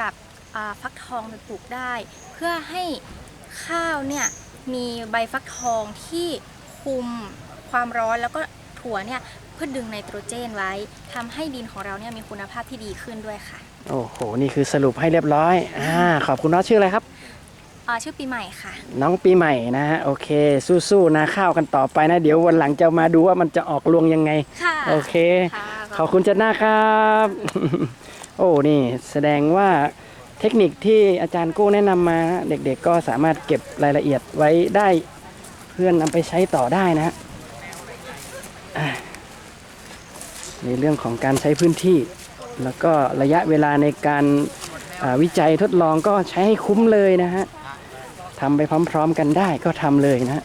กับอ่าฟักทองไปปลูกได้ เพื่อให้ข้าวเนี่ยมีใบฟักทองที่คุมความร้อนแล้วก็ถั่วเนี่ยเพื่อดึงไนโตรเจนไว้ทำให้ดินของเราเนี่ยมีคุณภาพที่ดีขึ้นด้วยค่ะ โอ้โห นี่คือสรุปให้เรียบร้อยอ่าขอบคุณน้องชื่ออะไรครับอ่าชื่อปีใหม่ค่ะ น้องปีใหม่นะฮะโอเค สู้ๆนะข้าวกันต่อไปนะ เดี๋ยววันหลังจะมาดูว่ามันจะออกรวงยังไงค่ะโอเคค่ะขอบคุณเจัดหน้าครับ โอ้นี่แสดงว่าเทคนิคที่อาจารย์กู้แนะนำมาเด็กๆก็สามารถเก็บรายละเอียดไว้ได้เพื่อนนำไปใช้ต่อได้นะฮะในเรื่องของการใช้พื้นที่ แล้วก็ระยะเวลาในการวิจัยทดลองก็ใช้ให้คุ้มเลยนะฮะทำไปพร้อม ๆ กันได้ก็ทำเลยนะฮะ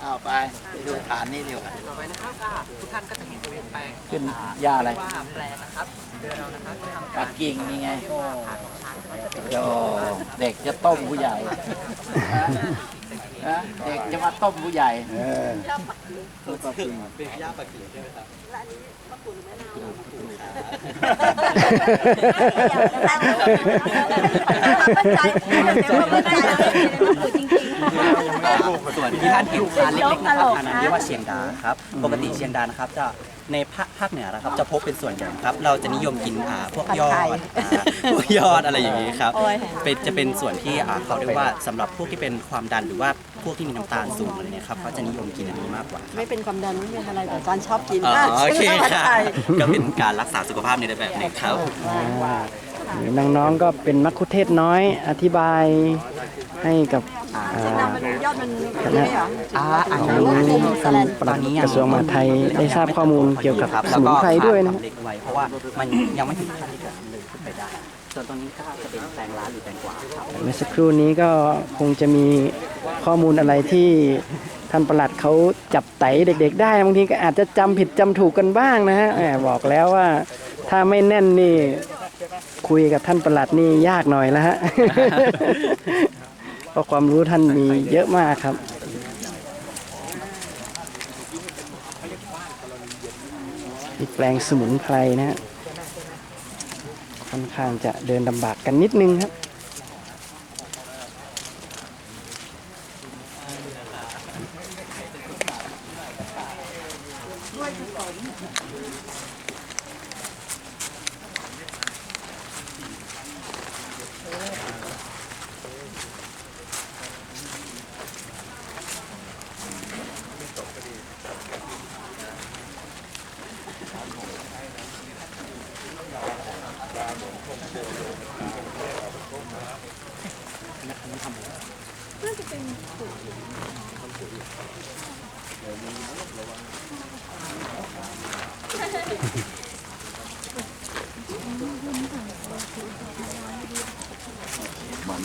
เอาไปไปดูฐานนี่เดีกวาต่อไปนะครับก็ทุกท่านก็จะเห็นเปลี่ยนแปลงขึ้นหญ้าอะไรว่าแปลงนะครับเดือนเรานะครับจะทำปัการกกิ่งนี่ไงโอ้โยเด็กจะต้มผู้ใหญ่ ฮะเด็กจะมาต้มผู้ใหญ่เออปักกิ่งเป็นหญ้าปักกิ่งใช่ไหมครับส่วนที่ท่านเห็นคานเล็กๆนะครับคานนั้เรียกว่าเชียงดาครับ ปกติเชียงดานะครับจะ ในภาคภาคเหนือนะครับจะพบเป็นส่วนใหญ่ครับ เราจะนิยมกินอ่าพวกยอดอ่าพวกยอดอะไรอย่างนี้ครับเป็นจะเป็นส่วนที่อ่าเขาเรียกว่าสำหรับพวกที่เป็นความดันหรือว่าพวกที่มีน้ำตาลสูงอะไรเนี่ยครับเขาจะนิยมกินอันนี้มากกว่าไม่เป็นความดันไม่เป็นอะไรแต่ตอนชอบกินอ๋อโอเคซื้มาครับใส่ก็เป็นการรักษาสุขภาพในแบบหนึ่งครับอ่าหรือน้องๆก็เป็นมัคคุเทศก์น้อยอธิบายให้กับ อ่าเชียงดำมันยอดมันนี่เหรออ่าอันทางนี้ท่านปลัดกระทรวงมหาดไทยได้ทราบข้อมูลเกี่ยวกับสมุนไพรด้วยนะแล้วก็ขาเล็กไว้เพราะว่ามันยังไม่ถึงขั้นที่จะเลยขึ้นไปได้ส่วนตรงนี้ก็จะเป็นแตงร้านหรือแตงกวาครับเมื่อสักครู่นี้ก็คงจะมีข้อมูลอะไรที่ท่านประหลัดเขาจับไตเด็ก ๆ ได้บางทีก็อาจจะจำผิดจำถูกกันบ้างนะฮะแหมบอกแล้วว่าถ้าไม่แน่นนี่คุยกับท่านประหลัดนี่ยากหน่อยแล้วฮะเพ ราะความรู้ท่านมีเยอะมากครับที่แปลงสมุนไพรนะฮะค่อนข้างจะเดินลำบากกันนิดนึงครับ อ่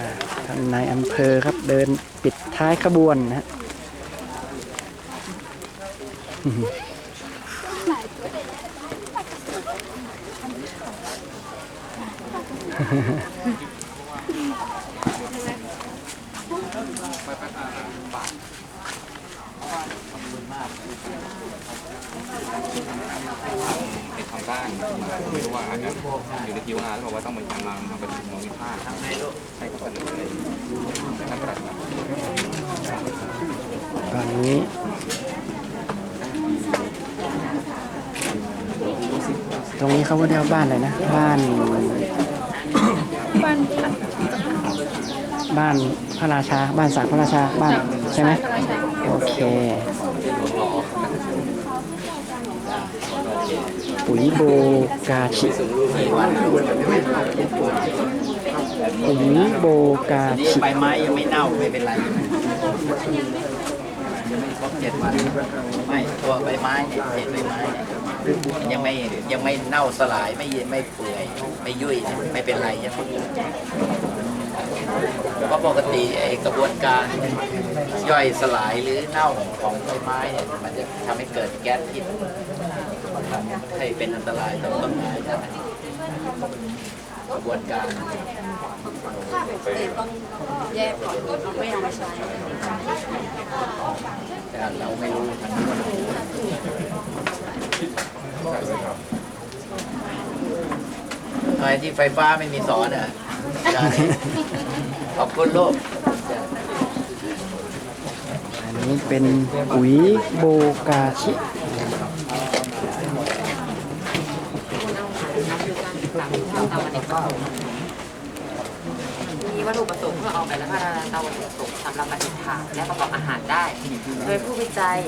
าท่านนายอำเภอครับเดินปิดท้ายขบวนนะฮะ ทำบ้างไม่รู้ว่าอาจจะอยู่ในคิวงานแล้วบอกว่าต้องเป็นการมามาประชุมวิพากษ์ให้เขาเสนอเลยท่านประหลัดมาตอนนี้ตรงนี้เขาเรียกว่าบ้านอะไรนะ บ้าน บ้านพระราชา บ้านสากพระราชา บ้านใช่ไหมโอเค ปุ๋ยโบกาชิแบบนี้ปุ๋ยโบกาชิใบไม้ยังไม่เน่าไม่เป็นไรไมยังไม่ครบเจ็ดวันไม่ตัวใบไม้เศษใบไม้ยังไม่ยังไม่เน่าสลายไม่ไม่เปื่อยไม่ยุ่ยเนี่ยไม่เป็นไรใช่ไหม เพราะปกติไอ้กระบวนการย่อยสลายหรือเน่าของใบไม้เนี่ยมันจะทำให้เกิดแก๊สพิษทำให้เป็นอันตรายต่อต้นไม้ได้กระบวนการถ้าเป็นเศษต้องแยกก่อนไม่เอามาใช้แต่เราไม่รู้ทางนี้มันทำไมที่ไฟฟ้าไม่มีสอนอะ ขอบคุณลูกอันนี้เป็นปุ๋ยโบกาชิมีวัตถุประสงค์เพื่อออกแบบและพัฒนาเตาวัตถุประสงค์สำหรับประดิษฐานและประกอบอาหารได้ โดยผู้วิจัย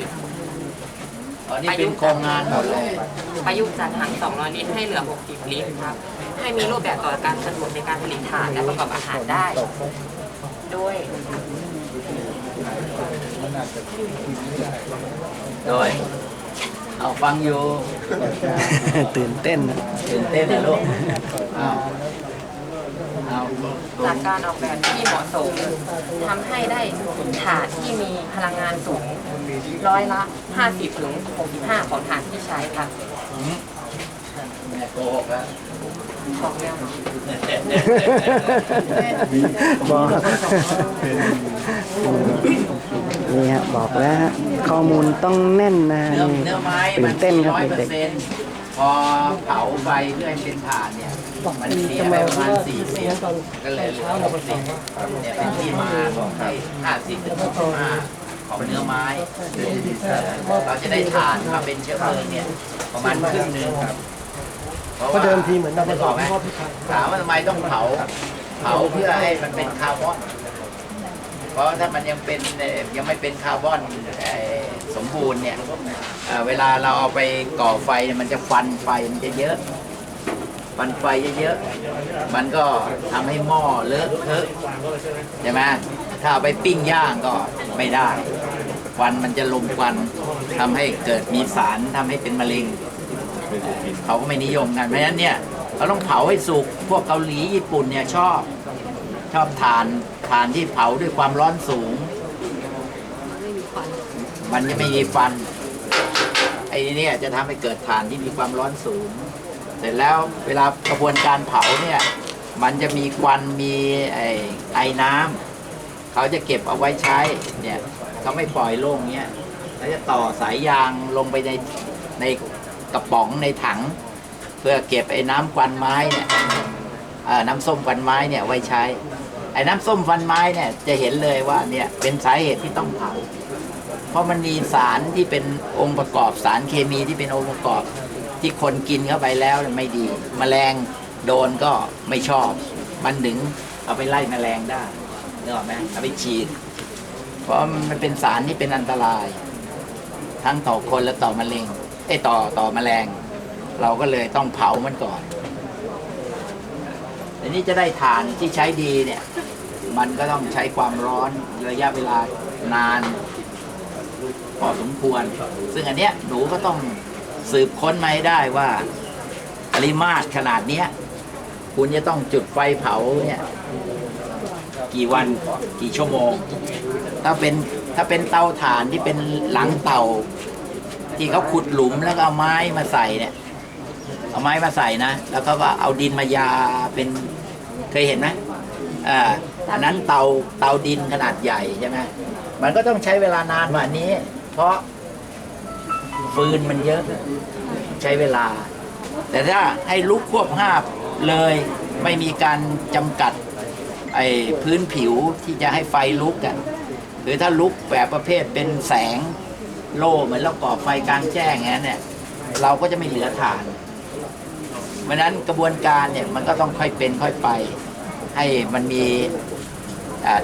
อ๋อนี่เป็นโครงงานหมดเลยประยุกต์จากถัง200 ลิตรให้เหลือ 60 ลิตรครับ ให้มีรูปแบบต่อการสะดวกในการผลิตถ่านและประกอบอาหารได้โดยโดยเอาฟังอยู่ ตื่นเต้นนะตื่นเต้นนะลูกเอาเอาจากการออกแบบที่เหมาะสมทำให้ได้ถ่านที่มีพลังงานสูงร้อยละ 50ถึง65 ของถ่านที่ใช้ครับ แม่โกหกแล้วของแนว บอกนี่ฮะบอกแล้วฮะข้อมูลต้องแน่นนะฮะเนื้อนี่เนื้อไม้ตื่มันนเต้นครับร้อยเปอเด็กร์เซ็นต์พอเผาไฟเพื่อให้เป็นถ่านเนี่ย มันเสียไปประมาณสี่สิบก็เลยเหลือหกสิบเนี่ยเป็นที่มาของไอ้ห้าสิบถึงหกสิบห้าของเนื้อไม้เราจะได้ถ่านมาเป็นเชื้อเพลิงเนี่ย ประมาณครึ่งหนึ่งครับ เพราะว่าเดิมทีเหมือนเราบอกไหมถามว่าทำไมต้องเผา เผาเพื่อให้มันเป็นคาร์บอน เพราะถ้ามันยังเป็นเอ่อยังไม่เป็นคาร์บอนเอ่อสมบูรณ์เนี่ยเอ่อเวลาเราเอาไปก่อไฟเนี่ยมันจะฟันไฟมันจะเยอะฟันไฟเยอะๆ มันก็ทำให้หม้อเลอะเทอะใช่ไหมถ้าเอาไปปิ้งย่างก็ไม่ได้ควันมันจะลมควันทำให้เกิดมีสารทำให้เป็นมะเร็ง เขาก็ไม่นิยมกันเพราะฉะนั้นเนี่ยเราต้องเผาให้สุกพวกเกาหลีญี่ปุ่นเนี่ยชอบชอบทานทานที่เผาด้วยความร้อนสูง มันจะไม่มีฟันไอ้นี่จะทำให้เกิดฐานที่มีความร้อนสูง เสร็จแล้วเวลากระบวนการเผาเนี่ยมันจะมีควันมีไอ้ไอ้น้ำเขาจะเก็บเอาไว้ใช้เนี่ยเขาไม่ปล่อยโล่งเนี้ยเขาจะต่อสายยางลงไปในใน กระป๋องในถัง เพื่อเก็บไอ้น้ำควันไม้เนี่ยน้ำส้มควันไม้เนี่ยไว้ใช้ ไอ้น้ำส้มควันไม้เนี่ยจะเห็นเลยว่าเนี่ยเป็นสาเหตุที่ต้องเผาเพราะมันมีสารที่เป็นองค์ประกอบสารเคมีที่เป็นองค์ประกอบที่คนกินเข้าไปแล้วไม่ดีแมลงโดนก็ไม่ชอบ มันถึงเอาไปไล่แมลงได้เนออกไหมเอาไปฉีด เพราะมันเป็นสารที่เป็นอันตราย ทั้งต่อคนและต่อมะเร็ง ไอ้ต่อต่อแมลง เราก็เลยต้องเผามันก่อนทีนี้จะได้ฐานที่ใช้ดีเนี่ย มันก็ต้องใช้ความร้อนระยะเวลานานพอสมควร ซึ่งอันเนี้ยหนูก็ต้องสืบค้นมาให้ได้ว่าปริมาตรขนาดเนี้ย คุณจะต้องจุดไฟเผาเนี่ย กี่วันกี่ชั่วโมง ถ้าเป็นถ้าเป็นเตาถ่านที่เป็นหลังเตา ที่เขาขุดหลุมแล้วก็เอาไม้มาใส่เนี่ย เอาไม้มาใส่นะ แล้วเขาก็เอาดินมายาเป็นเคยเห็นไหมอ่าอันนั้นเตาเตาดินขนาดใหญ่ใช่ไหมมันก็ต้องใช้เวลานานกว่านี้ เพราะฟืนมันเยอะใช้เวลา แต่ถ้าให้ลุกควบห้าบเลยไม่มีการจำกัดไอ้พื้นผิวที่จะให้ไฟลุกอะ่ะหรือถ้าลุกแบบประเภทเป็นแสง โล่เหมือนเราก่อไฟกลางแจ้งอย่างนั้นเนี่ย เราก็จะไม่เหลือฐานเพราะนั้นกระบวนการเนี่ยมันก็ต้องค่อยเป็นค่อยไป ให้มันมี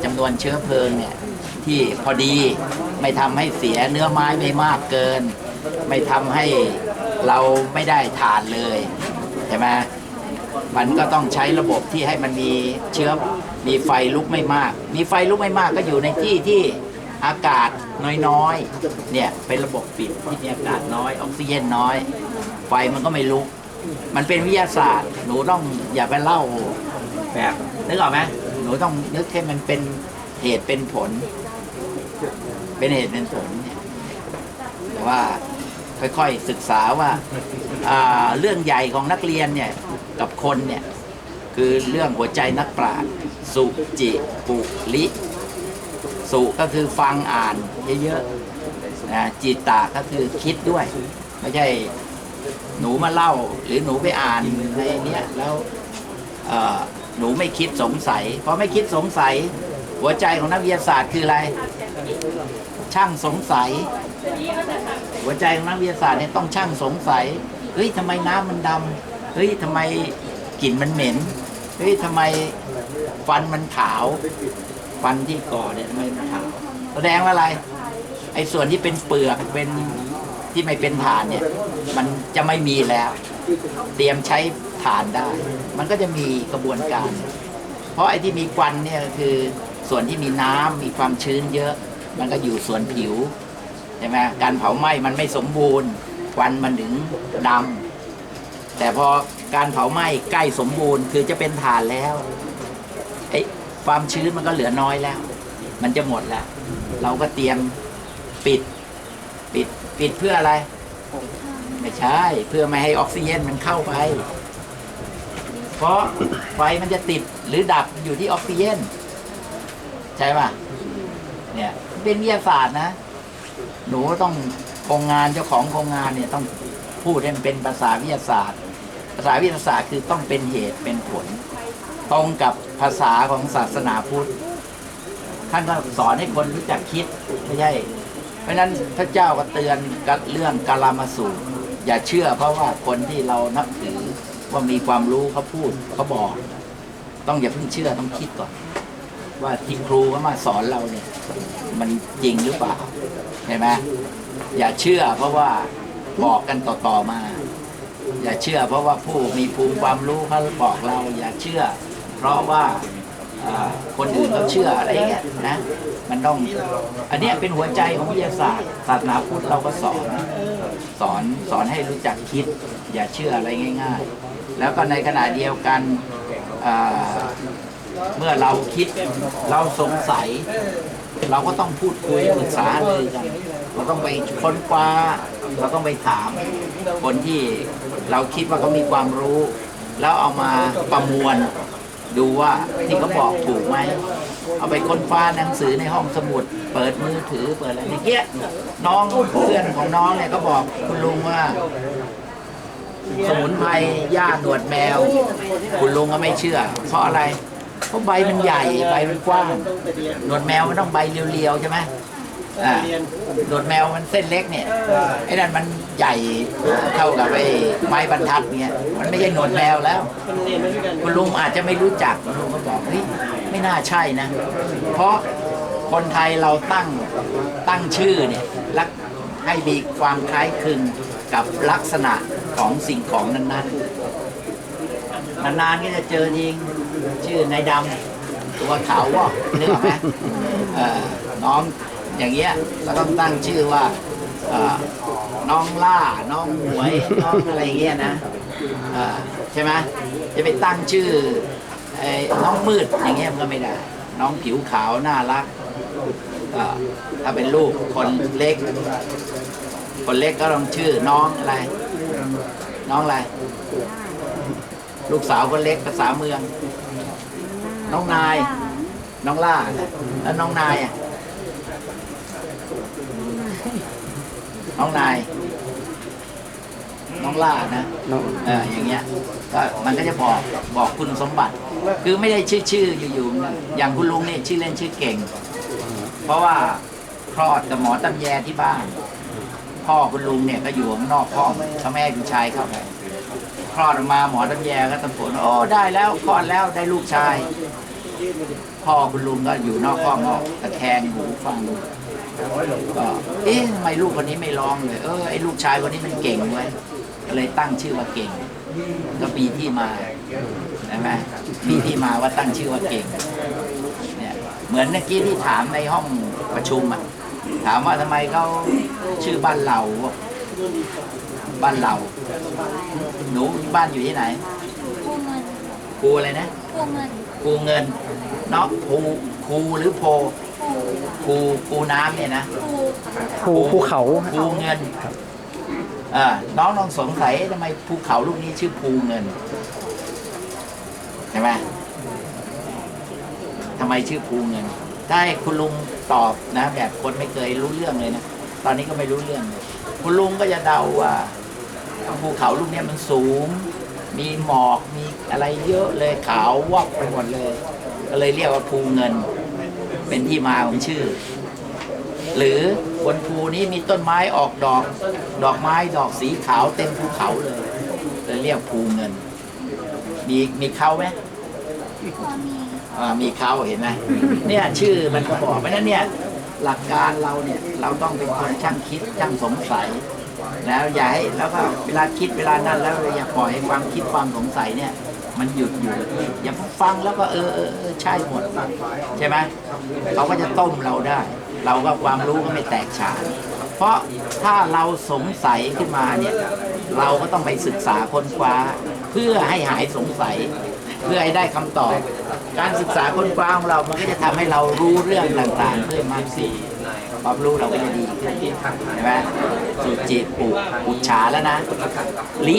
จำนวนเชื้อเพลิงเนี่ยที่พอดีไม่ทำให้เสียเนื้อไม้ไม่มากเกิน ไม่ทำให้เราไม่ได้ฐานเลยใช่ไหมมันก็ต้องใช้ระบบที่ให้มันมีเชื้อมีไฟลุกไม่มาก มีไฟลุกไม่มากก็อยู่ในที่ที่อากาศ น้อยๆ เนี่ยเป็นระบบปิดที่มีอากาศน้อยออกซิเจนน้อย ไฟมันก็ไม่ลุก มันเป็นวิทยาศาสตร์ หนูต้องอย่าไปเล่าแบบนึกออกไหมหนูต้องนึกให้มันเป็นเหตุเป็นผล เป็นเหตุเป็นผลเนี่ยแต่ว่าค่อยๆศึกษาว่าาเรื่องใหญ่ของนักเรียนเนี่ยกับคนเนี่ยคือเรื่องหัวใจนักปราชญ์สุจิปุลิ สุก็คือฟังอ่านเยอะๆนะจิตตาก็คือคิดด้วย ไม่ใช่หนูมาเล่า หรือหนูไปอ่านในเนี้ยแล้วหนูไม่คิดสงสัยพอไม่คิดสงสัย หัวใจของนักวิทยาศาสตร์คืออะไร ช่างสงสัย หัวใจของนักวิทยาศาสตร์เนี่ยต้องช่างสงสัยเฮ้ยทำไมน้ำมันดำเฮ้ยทำไมกลิ่นมันเหม็นเฮ้ยทำไมฟันมันขาว ฟันที่ก่อเนี่ยไมมันขาแสดงว่าอะไร ไอ้ส่วนที่เป็นเปลือกเป็นที่ไม่เป็นฐานเนี่ย มันจะไม่มีแล้ว เตรียมใช้ฐานได้ มันก็จะมีกระบวนการ เพราะไอ้ที่มีควันเนี่ยคือส่วนที่มีน้ำมีความชื้นเยอะ มันก็อยู่ส่วนผิวใช่ไหมการเผาไหม้มันไม่สมบูรณ์ควันมันถึงดำแต่พอการเผาไหม้ใกล้สมบูรณ์คือจะเป็นฐานแล้ว ความชื้นมันก็เหลือน้อยแล้ว มันจะหมดแล้ว เราก็เตรียมปิด ปิดปิดเพื่ออะไร ไม่ใช่ เพื่อไม่ให้ออกซิเจนมันเข้าไป เพราะไฟมันจะติดหรือดับอยู่ที่ออกซิเจนใช่ป่ะเนี่ยเป็นวิทยาศาสตร์นะ หนูต้องโครงงานเจ้าของโครงงานเนี่ยต้องพูดให้มันเป็นภาษาวิทยาศาสตร์ ภาษาวิทยาศาสตร์คือต้องเป็นเหตุเป็นผล ตรงกับ ภาษาของศาสนาพุทธ ท่านก็สอนให้คนรู้จักคิดไม่ใช่ เพราะนั้นพระเจ้าก็เตือนกับเรื่องกาลามาสูตรอย่าเชื่อเพราะว่าคนที่เรานับถือว่ามีความรู้เขาพูดเขาบอก ต้องอย่าเพิ่งเชื่อต้องคิดก่อน ว่าที่ครูเขามาสอนเราเนี่ย มันจริงหรือเปล่าเห็นไหมอย่าเชื่อเพราะว่าบอกกันต่อๆมา อย่าเชื่อเพราะว่าผู้มีภูมิความรู้เขาบอกเรา อย่าเชื่อ เพราะว่าคนอื่นเขาเชื่ออะไรเงี้ยนะมันต้อง อันนี้เป็นหัวใจของวิทยาศาสตร์ศาสนาพุทธเราก็สอนสอนสอนให้รู้จักคิด อย่าเชื่ออะไรง่าย ๆ แล้วก็ในขณะเดียวกันเมื่อเราคิดเราสงสัย เราก็ต้องพูดคุยปรึกษาเลยกันเราต้องไปค้นคว้า เราต้องไปถาม คนที่เราคิดว่าเขามีความรู้ แล้วเอามาประมวล ดูว่าที่เขาบอกถูกไหมเอาไปค้นคว้าหนังสือในห้องสมุด เปิดมือถือเปิดอะไรอย่างเงี้ยน้องเพื่อนของน้องเนี่ยก็บอกคุณลุงว่า สมุนไพรหญ้าหนวดแมว คุณลุงก็ไม่เชื่อ เพราะอะไรเพราะใบมันใหญ่ใบมันกว้างหนวดแมวมันต้องใบเรียวๆใช่ไหมอ่าหนวดแมวมันเส้นเล็กเนี่ยไอ้นั่นมัน ใหญ่เท่ากับไอ้ไม้บรรทัดเนี่ยมันไม่ใช่หนวดแมวแล้ว คุณลุงอาจจะไม่รู้จักคุณลุงก็บอกเฮ้ยไม่น่าใช่นะ เพราะคนไทยเราตั้งตั้งชื่อเนี่ยลักให้มีความคล้ายคลึงกับลักษณะของสิ่งของนั้นๆนานๆก็จะเจอยิงชื่อนายดำตัวขาววอกนึกออกไหมน้องอย่างเงี้ยเราต้องตั้งชื่อว่า น้องล่าน้องหมวยน้องอะไรเงี้ยนะอ่อใช่ไหมจะไปตั้งชื่อไอ้น้องมืดอย่างเงี้ยมันก็ไม่ได้ น้องผิวขาวน่ารักก็ถ้าเป็นลูกคนเล็ก คนเล็กก็ต้องชื่อน้องอะไร น้องอะไร ลูกสาวคนเล็กภาษาเมือง น้องนาย น้องล่าแล้วน้องนายอะน้องนาย น้องล่านะน้องเอออย่างเงี้ยก็มันก็จะบอกบอกคุณสมบัติ คือไม่ได้ชื่อชื่ออยู่ๆอย่างคุณลุงนี่ชื่อเล่นชื่อเก่ง เพราะว่าคลอดกับหมอตำแยที่บ้าน พ่อคุณลุงเนี่ยก็อยู่ข้างนอกห้องเขาไม่ให้คุณชายเข้าไปคลอดออกมาหมอตำแยก็ตะโกนว่าโอ้ได้แล้วคลอดแล้วได้ลูกชาย พ่อคุณลุงก็อยู่นอกห้องก็ตะแคงหูฟังก็เอ๊ะทำไมลูกคนนี้ไม่ร้องเลย เออไอ้ลูกชายคนนี้มันเก่งเว้ยก็ เลยตั้งชื่อว่าเก่ง ก็ปีที่มาใช่ไหมมีที่มาว่าตั้งชื่อว่าเก่งเนี่ยเหมือนเมื่อกี้ที่ถามในห้องประชุมอะถามว่าทำไมเขาชื่อบ้านเราบ้านเราหนูบ้านอยู่ที่ไหนคู่เงินครูอะไรนะคู่เงินครูเงินเนาะครูครูหรือโพคู่ครูครูน้ำเนี่ยนะคู่ภูภูเขาภูเงินเอ่า น้องลองสงสัยทำไมภูเขาลูกนี้ชื่อภูเงินใช่ไหมทำไมชื่อภูเงินถ้าให้คุณลุงตอบนะแบบคนไม่เคยรู้เรื่องเลยนะตอนนี้ก็ไม่รู้เรื่องเลยคุณลุงก็จะเดาว่าภูเขาลูกนี้มันสูง มีหมอกมีอะไรเยอะเลยขาววับไปหมดเลย ก็เลยเรียกว่าภูเงิน เป็นที่มาของชื่อ หรือบนภูนี้มีต้นไม้ออกดอก ดอกไม้ดอกสีขาวเต็มภูเขาเลยเลยเรียกภูเงิน มีมีเขาไหมพอมีอ่ามีเขาเห็นไหมเนี่ยชื่อมันก็บอกเพราะฉะนั้นเนี่ยหลักการเราเนี่ยเราต้องเป็นคนช่างคิดช่างสงสัย แล้วอย่าให้แล้วก็เวลาคิดเวลานั้นแล้วอย่าปล่อยให้ความคิดความสงสัยเนี่ยมันหยุดอยู่อย่าฟังแล้วก็เออเออเออใช่หมดใช่ไหมเขาก็จะต้มเราได้ เราก็ความรู้ก็ไม่แตกฉาน เพราะถ้าเราสงสัยขึ้นมาเนี่ยเราก็ต้องไปศึกษาค้นคว้า เพื่อให้หายสงสัย เพื่อให้ได้คำตอบ การศึกษาค้นคว้าของเรา มันก็จะทำให้เรารู้เรื่องต่างๆเพิ่มมากขึ้นความรู้เราก็จะดีขึ้นใช่ไหมสุจิตปุอุจฉาแล้วนะลิ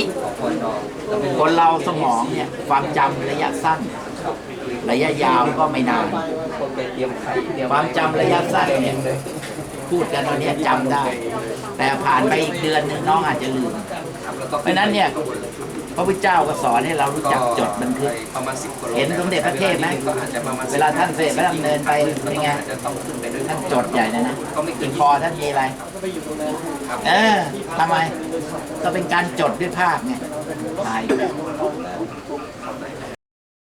คนเราสมองเนี่ยความจำระยะสั้น ระยะยาวก็ไม่นานความจำระยะสั้นเนี่ยพูดกันตอนเนี้ยจำได้ แต่ผ่านไปอีกเดือนหนึงน้องอาจจะลืม เพราะฉะนั้นเนี่ย พระพุทธเจ้าก็สอนให้เรารู้จักจดบันทึก ประมาณสิบกว่าโลเห็นสมเด็จพระเทพไหม ก็อาจจะประมาณเวลาท่านเสด็จพระดำเนินไปเป็นไง จะต้องขึ้นไปด้วยท่านจดใหญ่นะนะก็ไม่เกิที่นคอท่านมีอะไร เออทำไม ก็เป็นการจดด้วยภาพไงถ่าย